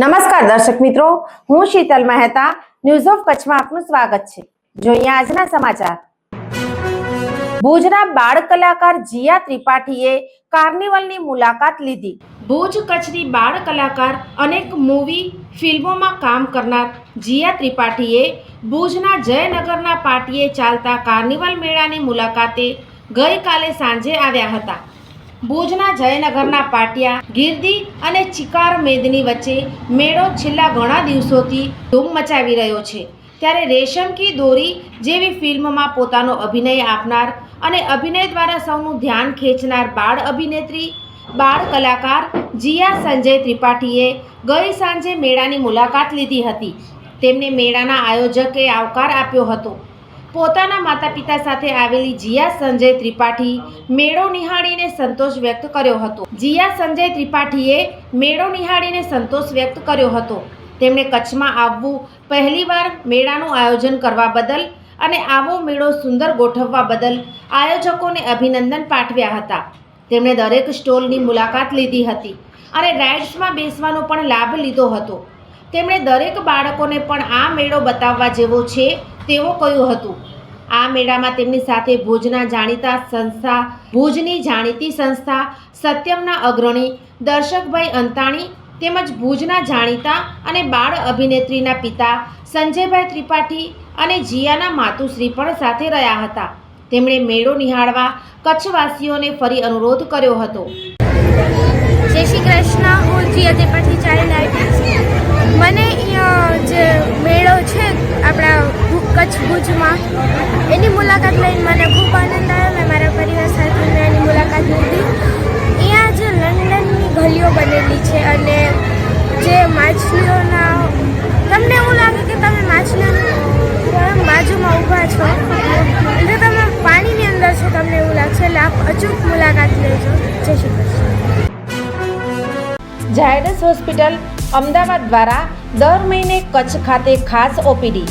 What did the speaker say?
નમસ્કાર દર્શક મિત્રો, હું શીતલ મહેતા ન્યૂઝ ઓફ કચ્છમાં આપનું સ્વાગત છે. જોઈએ આજના સમાચાર. ભુજના બાળ કલાકાર જીયા ત્રિપાઠીએ કાર્નિવલની મુલાકાત લીધી. ભુજ કચ્છની બાળ કલાકાર અનેક મૂવી, ફિલ્મોમાં કામ કરનાર જીયા ત્રિપાઠીએ ભુજના જયનગરના પાટીએ ચાલતા કાર્નિવલ મેળાની મુલાકાતે ગઈકાલે સાંજે આવ્યા હતા. ભુજના જયનગરના પાટિયા, ગીરદી અને ચિકાર મેદની વચ્ચે મેળો છેલ્લા ઘણા દિવસોથી ધૂમ મચાવી રહ્યો છે. ત્યારે રેશમ કી દોરી જેવી ફિલ્મમાં પોતાનો અભિનય આપનાર અને અભિનય દ્વારા સૌનું ધ્યાન ખેંચનાર બાળ અભિનેત્રી, બાળ કલાકાર જીયા સંજય ત્રિપાઠીએ ગઈ સાંજે મેળાની મુલાકાત લીધી હતી. તેમને મેળાના આયોજકે આવકાર આપ્યો હતો. પોતાના માતા પિતા સાથે આવેલી જીયા સંજય ત્રિપાઠી મેળો નિહાળીને સંતોષ વ્યક્ત કર્યો હતો. જીયા સંજય ત્રિપાઠીએ મેળો નિહાળીને સંતોષ વ્યક્ત કર્યો હતો. તેમણે કચ્છમાં આવવું પહેલીવાર મેળાનું આયોજન કરવા બદલ અને આવો મેળો સુંદર ગોઠવવા બદલ આયોજકોને અભિનંદન પાઠવ્યા હતા. તેમણે દરેક સ્ટોલની મુલાકાત લીધી હતી અને રાઇડ્સમાં બેસવાનો પણ લાભ લીધો હતો. તેમણે દરેક બાળકોને પણ આ મેળો બતાવવા જેવો છે તેવું કહ્યું હતું, આ મેળામાં તેમની સાથે ભુજના જાણીતા સંસ્થા, ભુજની જાણીતી સંસ્થા, સત્યમના અગ્રણી, દર્શકભાઈ અંતાણી, તેમજ ભુજના જાણીતા અને બાળ અભિનેત્રીના પિતા સંજયભાઈ ત્રિપાઠી અને જીયાના માતુશ્રી પણ સાથે રહ્યા હતા. તેમણે મેળો નિહાળવા કચ્છવાસીઓને ફરી અનુરોધ કર્યો હતો. જય શ્રી કૃષ્ણ. હું જીયા ત્રિપાઠી ચાઇલ્ડ આર્ટિસ્ટ મને જે મેળો છે, આપણા કચ્છ ભુજમાં. એની મુલાકાત લઈને મને ખૂબ આનંદ આવ્યો. મેં મારા પરિવાર સાથે મેં એની મુલાકાત લીધી. અહીંયા જે લંડનની ગલીઓ બનેલી છે અને જે માછલીઓના, તમને એવું લાગે કે તમે માછલીઓની બાજુમાં ઊભા છો, એટલે તમે પાણીની અંદર છો, તમને એવું લાગશે. એટલે આપ અચૂક મુલાકાત લેજો. જય શ્રી કૃષ્ણ. ઝાયડસ હોસ્પિટલ અમદાવાદ દ્વારા દર મહિને કચ્છ ખાતે ખાસ OPD.